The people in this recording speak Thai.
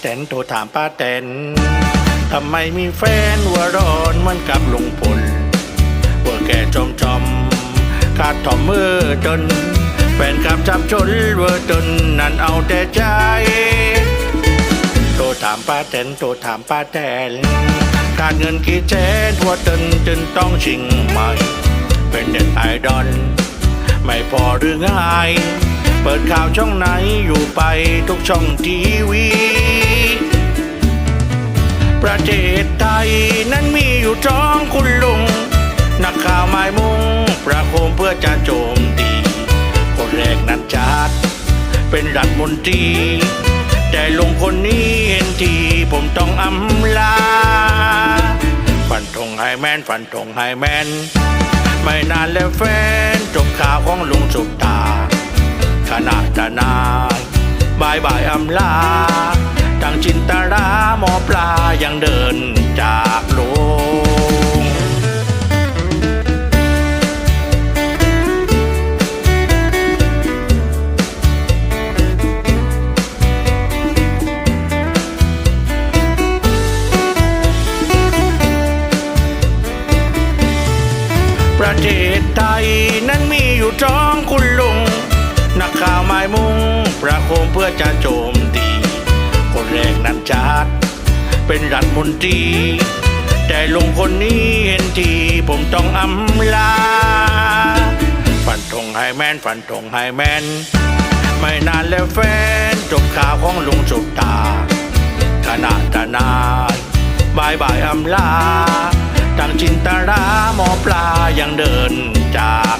แตนโทรถามป้าแตนทำไมมีแฟนหัวร้อนเหมือนกับลุงพลว่าแกจอมจอมขาดถอมมือจนแฟนกับจับชนเวอร์จนนั่นเอาแต่ใจ โทรถามป้าแตนโทรถามป้าแตนการเงินกี่แสนทัวตนจนต้องชิงใหม่ เป็นเด็ดไอดอลไม่พอหรือไงเปิดข่าวช่องไหนอยู่ไปทุกช่องทีวี ประเทศไทยนั้นมีอยู่ท้องคุณลุง นักข่าวหมายมุ่งประโคมเพื่อจะโจมตี คนแรกนั้นจัดเป็นรัฐมนตรี แต่ลุงคนนี้เห็นทีผมต้องอำลา ฟันธงไฮแมนฟันธงไฮแมน ไม่นานแล้วแฟนจบข่าวของลุงสุดตาขนาดนายบายบายอำลา ทางจินตราหมอปลายังเดินจากโลงประเทศไทยนั้นมีอยู่ท้องคุณลุง นักข่าวหมายมุง ประโคมเพื่อจะโจม แรกนั้นจัดเป็นรัฐมนตรี แต่ลุงคนนี้เห็นทีผมต้องอำลาฟันธงไฮแมนฟันธงไฮแมน ไม่นานแล้วแฟน จบข่าวของลุงสุดตาขนาดนายบายบายอำลาทางจินตราหมอปลายังเดินจาก